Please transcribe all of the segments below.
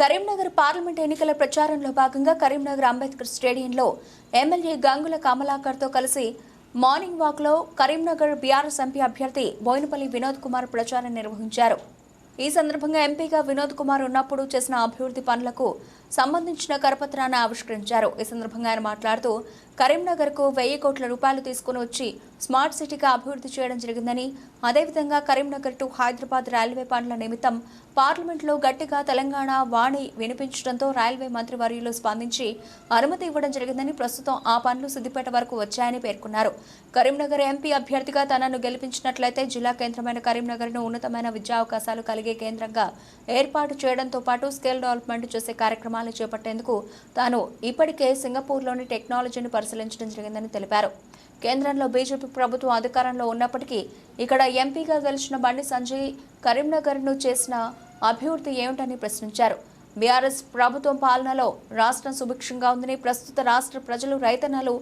Karimnagar parliament ఎన్నికల ప్రచారంలో భాగంగా కరీంనగర్ అంబేద్కర్ స్టేడియంలో ఎమ్మెల్యే గంగుల కమలాకర్తో కలిసి మార్నింగ్ వాక్లో కరీంనగర్ బీఆర్ఎస్ ఎంపీ అభ్యర్థి బోయినపల్లి వినోద్ కుమార్ ప్రచారం నిర్వహించారు. ఈ సందర్భంగా ఎంపీగా వినోద్ కుమార్ ఉన్నప్పుడు చేసిన అభివృద్ధి పనులకు సంబంధించిన కరపత్రాన్ని ఆవిష్కరించారు. ఈ సందర్భంగా ఆయన మాట్లాడుతూ కరీంనగర్కు వెయ్యి కోట్ల రూపాయలు తీసుకుని వచ్చి స్మార్ట్ సిటీగా అభివృద్ధి చేయడం జరిగిందని అదేవిధంగా కరీంనగర్ టు హైదరాబాద్ రైల్వే పనుల నిమిత్తం పార్లమెంట్లో గట్టిగా తెలంగాణ వాణి వినిపించడంతో రైల్వే మంత్రి వర్యులు స్పందించి అనుమతి ఇవ్వడం జరిగిందని ప్రస్తుతం ఆ పనులు సిద్దిపేట వరకు వచ్చాయని పేర్కొన్నారు. కరీంనగర్ ఎంపీ అభ్యర్థిగా తనను గెలిపించినట్లయితే జిల్లా కేంద్రమైన కరీంనగర్ను ఉన్నతమైన విద్యా అవకాశాలు కలిగే కేంద్రంగా ఏర్పాటు చేయడంతో పాటు స్కిల్ డెవలప్మెంట్ చేసే కార్యక్రమం కార్యక్రమాలు చేపట్టేందుకు తాను ఇప్పటికే సింగపూర్లోని టెక్నాలజీని పరిశీలించడం జరిగిందని తెలిపారు. కేంద్రంలో బీజేపీ ప్రభుత్వం అధికారంలో ఉన్నప్పటికీ ఇక్కడ ఎంపీగా గెలిచిన బండి సంజయ్ కరీంనగర్ను చేసిన అభివృద్ధి ఏమిటని ప్రశ్నించారు. బీఆర్ఎస్ ప్రభుత్వం పాలనలో రాష్ట్రం సుభిక్షంగా ఉందని ప్రస్తుత రాష్ట్ర ప్రజలు రైతన్నలు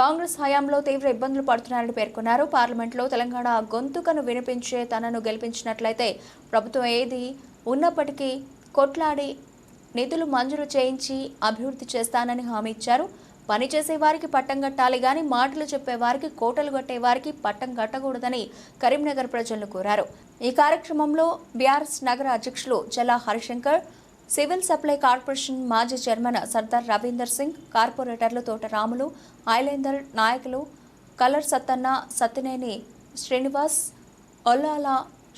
కాంగ్రెస్ హయాంలో తీవ్ర ఇబ్బందులు పడుతున్నారని పేర్కొన్నారు. పార్లమెంట్లో తెలంగాణ గొంతుకను వినిపించే తనను గెలిపించినట్లయితే ప్రభుత్వం ఏది ఉన్నప్పటికీ కొట్లాడి నిధులు మంజూరు చేయించి అభివృద్ధి చేస్తానని హామీ ఇచ్చారు. పనిచేసే వారికి పట్టం కట్టాలి గాని మాటలు చెప్పేవారికి కోటలు కట్టే వారికి పట్టం కట్టకూడదని కరీంనగర్ ప్రజలను కోరారు. ఈ కార్యక్రమంలో బీఆర్ఎస్ నగర అధ్యక్షులు Jala Harishankar civil supply corporation మాజీ చైర్మన్ సర్దార్ రవీందర్ సింగ్ కార్పొరేటర్లు తోట రాములు ఐలేందర్ నాయకులు కలర్ సత్తన్న సత్యనేని శ్రీనివాస్ ఒల్లాల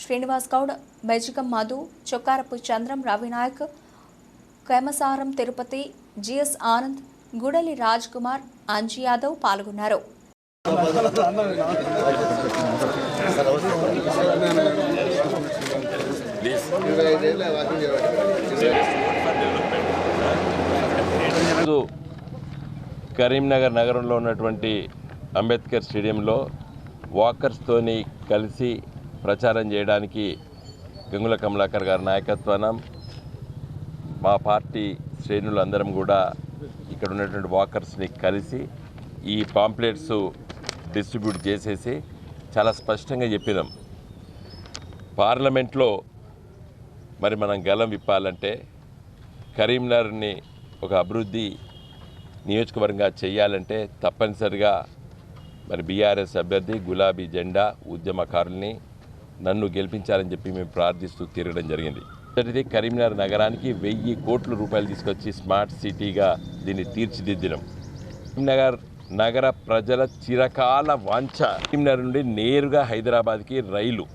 శ్రీనివాస్ గౌడ్ బెజికం మధు చొక్కారపు చంద్రం రవినాయక్ కేమసారం తిరుపతి జిఎస్ ఆనంద్ గుడలి రాజ్ కుమార్ అంజు యాదవ్ పాల్గొన్నారు. కరీంనగర్ నగరంలో ఉన్నటువంటి అంబేద్కర్ స్టేడియంలో వాకర్స్తోని కలిసి ప్రచారం చేయడానికి గంగుల కమలాకర్ గారి నాయకత్వాన మా పార్టీ శ్రేణులు అందరం కూడా ఇక్కడ ఉన్నటువంటి వాకర్స్ని కలిసి ఈ పాంప్లెట్స్ డిస్ట్రిబ్యూట్ చేసేసి చాలా స్పష్టంగా చెప్పినాం. పార్లమెంట్లో మరి మనం గలం విప్పాలంటే కరీంనగర్ని ఒక అభివృద్ధి నియోజకవర్గంగా చేయాలంటే తప్పనిసరిగా మరి బీఆర్ఎస్ అభ్యర్థి గులాబీ జెండా ఉద్యమకారుల్ని నన్ను గెలిపించాలని చెప్పి మేము ప్రార్థిస్తూ తిరగడం జరిగింది. మొదటిది కరీంనగర్ నగరానికి వెయ్యి కోట్ల రూపాయలు తీసుకొచ్చి స్మార్ట్ సిటీగా దీన్ని తీర్చిదిద్దినాం. కరీంనగర్ నగర ప్రజల చిరకాల వాంఛ. కరీంనగర్ నుండి నేరుగా హైదరాబాద్కి రైలు.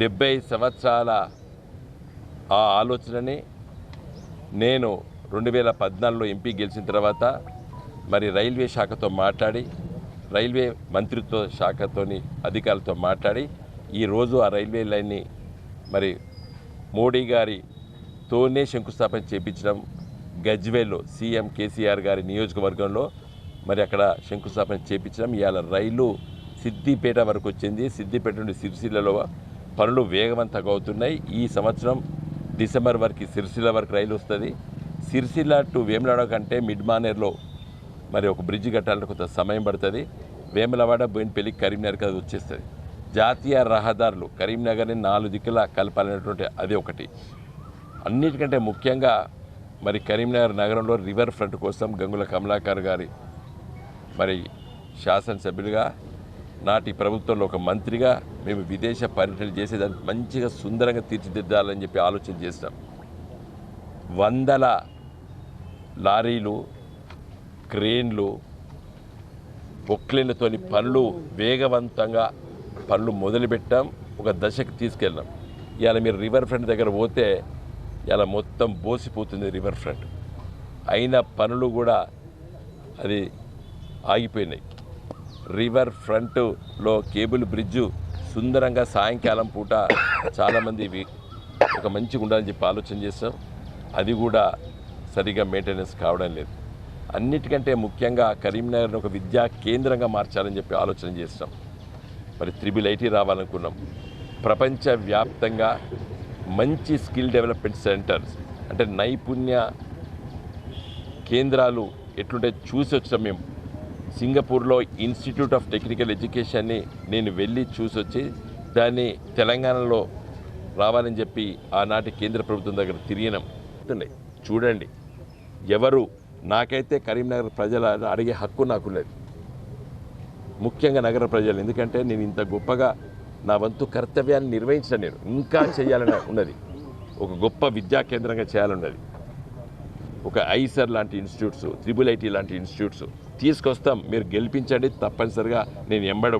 డెబ్బై సంవత్సరాల ఆ ఆలోచనని నేను రెండు వేల పద్నాలుగులో ఎంపీ గెలిచిన తర్వాత మరి రైల్వే శాఖతో మాట్లాడి రైల్వే మంత్రిత్వ శాఖతోని అధికారులతో మాట్లాడి ఈరోజు ఆ రైల్వే లైన్ని మరి మోడీ గారితోనే శంకుస్థాపన చేపించడం గజ్వేల్లో సీఎం కేసీఆర్ గారి నియోజకవర్గంలో మరి అక్కడ శంకుస్థాపన చేపించడం. ఇవాళ రైలు సిద్దిపేట వరకు వచ్చింది. సిద్దిపేట నుండి సిరిసిల్లలో పనులు వేగవంతంగా అవుతున్నాయి. ఈ సంవత్సరం డిసెంబర్ వరకు సిరిసిల్ల వరకు రైలు వస్తుంది. సిరిసిల్ల టు వేములవాడ కంటే మిడ్ మానేర్లో మరి ఒక బ్రిడ్జ్ కట్టాలంటే కొంత సమయం పడుతుంది. వేములవాడ బోయినపల్లి కరీంనగర్కి కదా వచ్చేస్తుంది. జాతీయ రహదారులు కరీంనగర్ని నాలుగు దిక్కులా కలపాలనేటువంటి అది ఒకటి. అన్నిటికంటే ముఖ్యంగా మరి కరీంనగర్ నగరంలో రివర్ ఫ్రంట్ కోసం గంగుల కమలాకర్ గారి మరి శాసనసభ్యులుగా నాటి ప్రభుత్వంలో ఒక మంత్రిగా మేము విదేశ పర్యటనలు చేసేదానికి మంచిగా సుందరంగా తీర్చిదిద్దాలని చెప్పి ఆలోచన చేస్తాం వందల లారీలు క్రేన్లు పొక్లైన్లతోని పనులు వేగవంతంగా పనులు మొదలుపెట్టాం ఒక దశకు తీసుకెళ్ళాం. ఇవాళ మీరు రివర్ ఫ్రంట్ దగ్గర పోతే ఇలా మొత్తం బోసిపోతుంది రివర్ ఫ్రంట్ అయిన పనులు కూడా అది ఆగిపోయినాయి. రివర్ ఫ్రంట్లో కేబుల్ బ్రిడ్జు సుందరంగా సాయంకాలం పూట చాలామంది ఒక మంచిగా ఉండాలని చెప్పి ఆలోచన చేస్తాం అది కూడా సరిగా మెయింటెనెన్స్ కావడం లేదు. అన్నిటికంటే ముఖ్యంగా కరీంనగర్ని ఒక విద్యా కేంద్రంగా మార్చాలని చెప్పి ఆలోచన చేస్తాం మరి త్రిబుల్ ఐటీ రావాలనుకున్నాం. ప్రపంచవ్యాప్తంగా మంచి స్కిల్ డెవలప్మెంట్ సెంటర్స్ అంటే నైపుణ్య కేంద్రాలు ఎట్లుంటే చూసి వచ్చాం మేము. సింగపూర్లో ఇన్స్టిట్యూట్ ఆఫ్ టెక్నికల్ ఎడ్యుకేషన్ని నేను వెళ్ళి చూసొచ్చి దాన్ని తెలంగాణలో రావాలని చెప్పి ఆనాటి కేంద్ర ప్రభుత్వం దగ్గర తిరిగినాం. చూడండి. ఎవరు నాకైతే కరీంనగర్ ప్రజల అడిగే హక్కు నాకు లేదు. ముఖ్యంగా నగర ప్రజలు. ఎందుకంటే నేను ఇంత గొప్పగా నా వంతు కర్తవ్యాన్ని నిర్వహించిన నేను. ఇంకా చేయాలని ఉన్నది. ఒక గొప్ప విద్యా కేంద్రంగా చేయాలన్నది. ఒక ఐసర్ లాంటి ఇన్స్టిట్యూట్స్ త్రిబుల్ ఐటీ లాంటి ఇన్స్టిట్యూట్స్ తీసుకొస్తాం. మీరు గెలిపించండి తప్పనిసరిగా. నేను ఎంబడ